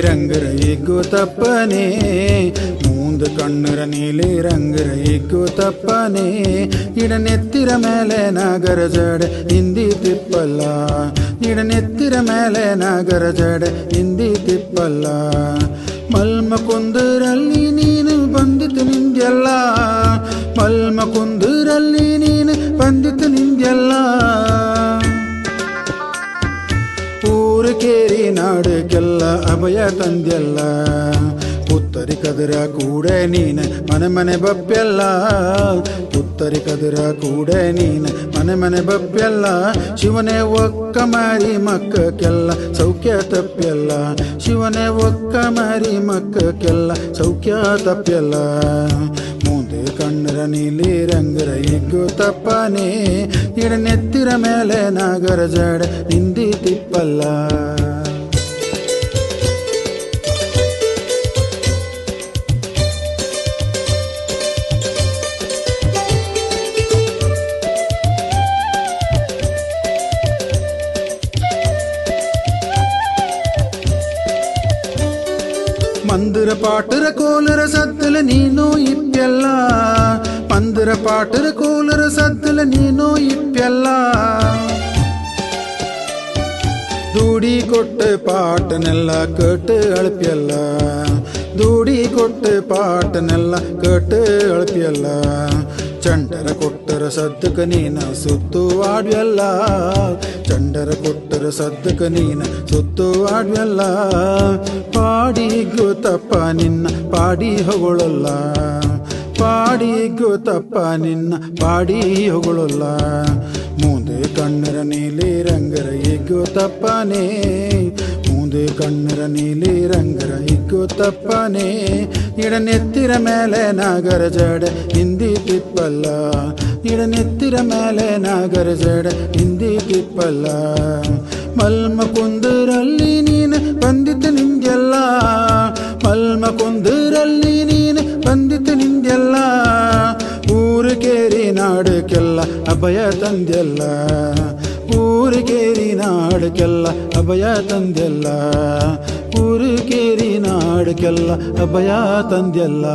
ರಂಗರ ಇಗ್ಗು ತಪ್ಪನೆ ಮೂಂದು ಕಣ್ಣರ ನೀಲಿ ರಂಗರ ಇಗ್ಗು ತಪ್ಪನೆ ಇಡ ನೆತ್ತಿರ ಮೇಲೆ ನಾಗರ ಜಡೆ ಹಿಂದಿ ತಿಪ್ಪಲ್ಲ ಇಡ ನೆತ್ತಿರ ಮೇಲೆ ನಾಗರ ಜಡೆ ಹಿಂದಿ ತಿಪ್ಪಲ್ಲ ಮಲ್ಮ ಕುಂದರಲ್ಲಿ ನೀನು ಬಂದಿತು ನಿಂದೆಲ್ಲ ಮಲ್ಮ ಕುಂದರಲ್ಲಿ ಕೇರಿ ನಾಡಕ್ಕೆಲ್ಲ ಅಭಯ ತಂದೆಲ್ಲ. ಪುತ್ತರಿ ಕದರ ಕೂಡ ನೀನ, ಮನೆ ಮನೆ ಬಪ್ಪೆಲ್ಲ. ಪುತ್ತರಿ ಕದರ ಕೂಡ ನೀನ, ಮನೆ ಮನೆ ಬಪ್ಪೆಲ್ಲ. ಶಿವನೇ ಒಕ್ಕ ಮಾರಿ ಮಕ್ಕಕ್ಕೆಲ್ಲ ಸೌಖ್ಯ ತಪ್ಪೆಲ್ಲ. ಶಿವನೇ ಒಕ್ಕ ಮಾರಿ ಮಕ್ಕಕ್ಕೆಲ್ಲ ಸೌಖ್ಯ ತಪ್ಪೆಲ್ಲ. ಕಣ್ಣರ ನೀಲಿ ರಂಗರ ಇಗ್ಗು ತಪ್ಪನೆ. ಇಡ ನೆತ್ತಿರ ಮೇಲೆ ನಾಗರ ಜಡ ಹಿಂದಿ ತಿಪ್ಪಲ್ಲ. ಮಂದಿರ ಪಾಟರ ಕೋಲರ ಸದ್ದಲ ನೀನು ಇಪ್ಪೆಲ್ಲ ಮಂದಿರ ಪಾಟರ ಕೋಲರ ಸದ್ದಲ ನೀನು ಇಪ್ಪೆಲ್ಲ ದೂಡಿ ಕೊಟ್ಟ ಪಾಟನೆಲ್ಲ ಕಟ್ಟು ಅಳಪಿಯಲ್ಲ ದೂಡಿ ಕೊಟ್ಟ ಪಾಟನೆಲ್ಲ ಕಟ್ಟು ಅಳಪಿಯಲ್ಲ ಚಂಡರ ಕೊಟ್ಟರ ಸದ್ದಕ ನೀನ ಸುತ್ತು ಆಡ್ವೆಲ್ಲ. ಚಂಡರ ಕೊಟ್ಟರ ಸದ್ದಕ ನೀನ ಸುತ್ತು ಆಡ್ವೆಲ್ಲ. ಪಾಡಿ ತಪ್ಪ ನಿನ್ನ ಪಾಡಿ ಹೊಗಳಲ್ಲ. ಪಾಡಿ ತಪ್ಪ ನಿನ್ನ ಪಾಡಿ ಹೊಗಳಲ್ಲ. ಮುಂದೆ ಕಣ್ಣರ ನೀಲಿ ರಂಗರ ಈಗ ತಪ್ಪನೆ. ಕಣ್ಣರ ನೀಲಿ ರಂಗರ ಇಕ್ಕು ತಪ್ಪನೆ. ಇಡ ನೆತ್ತಿರ ಮೇಲೆ ನಾಗರ ಜಡ ಹಿಂದಿ ತಿಪ್ಪಲ್ಲ ನೆತ್ತಿರ ಮೇಲೆ ನಾಗರ ಜಡ ಹಿಂದಿ ತಿಪ್ಪಲ್ಲ ಮಲ್ಮ ಕುಂದರಲ್ಲಿ ನೀನು ಬಂದಿತ್ತು ನಿಂಗೆಲ್ಲ. ಮಲ್ಮ ಕುಂದರಲ್ಲಿ ನೀನು ಬಂದಿತ್ತು ನಿಂಗೆಲ್ಲ. ಊರು ಕೇರಿ ನಾಡಕ್ಕೆಲ್ಲ ಅಭಯ ತಂದೆಲ್ಲ. ಊರು ಕೇರಿ ನಾಡಕ್ಕೆಲ್ಲ ಅಭಯ ತಂದೆಲ್ಲ. ಊರು ಕೇರಿ ನಾಡಕ್ಕೆಲ್ಲ ಅಭಯ ತಂದೆಲ್ಲ.